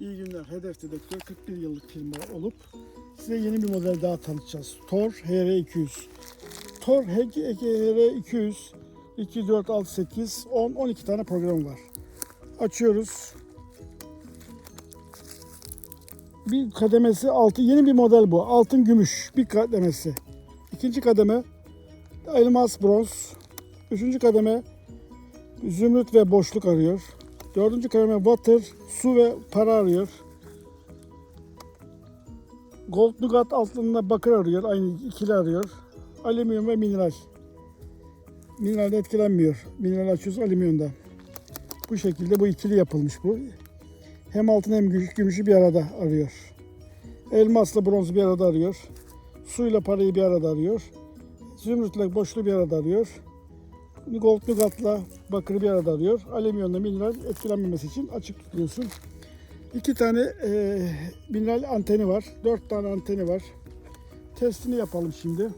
İyi günler. Hedef Dedektör 41 yıllık firma olup size yeni bir model daha tanıtacağız. Tor HR200. Tor HR200 2, 4, 6, 8, 10, 12 tane program var. Açıyoruz. Bir kademesi altı yeni bir model bu. Altın gümüş bir kademesi. İkinci kademe elmas bronz. Üçüncü kademe zümrüt ve boşluk arıyor. Dördüncü kademe water, su ve para arıyor. Gold Nougat altında bakır arıyor. Aynı ikili arıyor. Alüminyum ve mineral. Mineralde etkilenmiyor. Mineral açıyoruz alüminyumda. Bu şekilde bu ikili yapılmış bu. Hem altın hem gümüş, gümüşü bir arada arıyor. Elmasla bronzu bir arada arıyor. Suyla parayı bir arada arıyor. Zümrütle boşluğu bir arada arıyor. Gold Nougat'la bakırı bir arada arıyor. Alüminyumla mineral etkilenmemesi için açık tutuyorsun. İki tane e, mineral anteni var. Dört tane anteni var. Testini yapalım şimdi.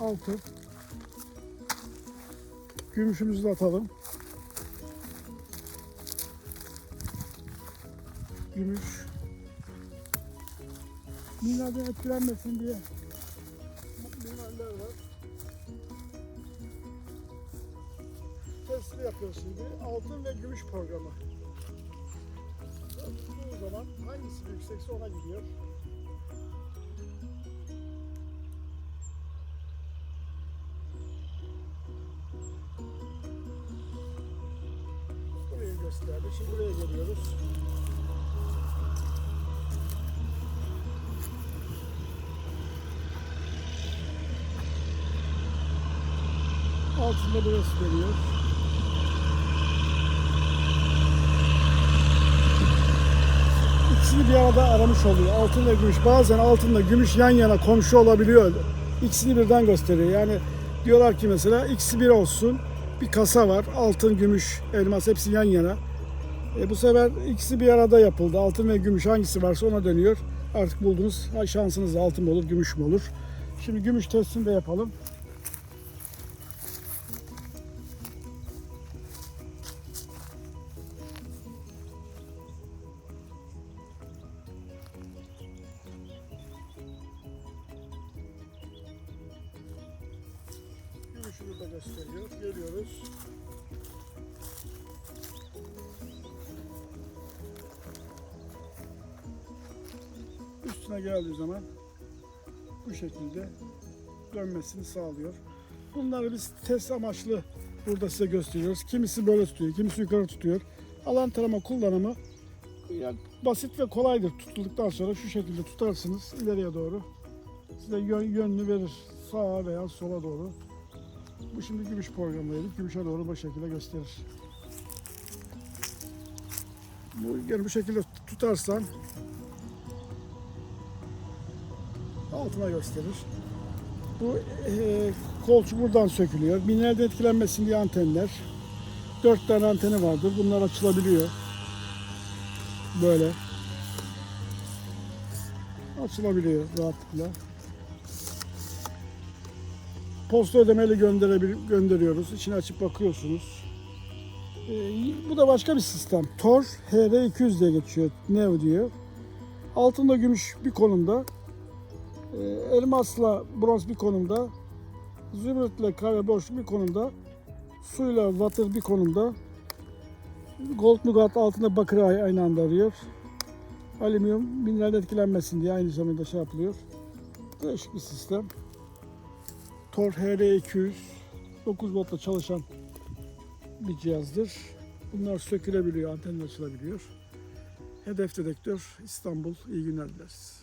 Altı. Gümüşümüzü de atalım. Gümüş. Mineralden etkilenmesin diye mineraller var. Testini yapıyoruz şimdi. Altın ve gümüş programı. Tuttuğu zaman hangisi yüksekse ona gidiyor. Burayı gösterdi. Şimdi buraya geliyoruz. Altında burası veriyor. İkisini bir arada aramış oluyor. Altın ve gümüş. Bazen altınla gümüş yan yana komşu olabiliyor. İkisini birden gösteriyor. Yani diyorlar ki mesela ikisi bir olsun. Bir kasa var. Altın, gümüş, elmas hepsi yan yana. E bu sefer ikisi bir arada yapıldı. Altın ve gümüş hangisi varsa ona dönüyor. Artık buldunuz. Ha, Şansınız altın mı olur, gümüş mü olur? Şimdi gümüş testini de yapalım. Burada gösteriyor. Geliyoruz. Üstüne geldiği zaman bu şekilde dönmesini sağlıyor. Bunları biz test amaçlı burada size gösteriyoruz. Kimisi böyle tutuyor, kimisi yukarı tutuyor. Alan tarama kullanımı yani basit ve kolaydır. Tutulduktan sonra şu şekilde tutarsınız ileriye doğru. Size yön, yönünü verir. Sağa veya sola doğru. Bu şimdi gümüş programıydı. Gümüşe doğru bu şekilde gösterir. Bu yani bu şekilde tutarsan altına gösterir. Bu e, kolçuk buradan sökülüyor. Mineralde etkilenmesin diye antenler. Dört tane anteni vardır. Bunlar açılabiliyor. Böyle. Açılabiliyor rahatlıkla. Posta gönderebil gönderiyoruz. İçine açıp bakıyorsunuz. Ee, bu da başka bir sistem. Tor HR200 diye geçiyor. Nev diyor. Altında gümüş bir konumda. Ee, elmasla bronz bir konumda. Zümrütle kahve boşluk bir konumda. Suyla water bir konumda. Gold Nougat altında bakır aynı anda arıyor. Alüminyum mineral etkilenmesin diye aynı zamanda şey yapılıyor. Değişik bir sistem. Tor HR200 9 voltla çalışan bir cihazdır. Bunlar sökülebiliyor, antenler açılabiliyor. Hedef dedektör İstanbul. İyi günler dileriz.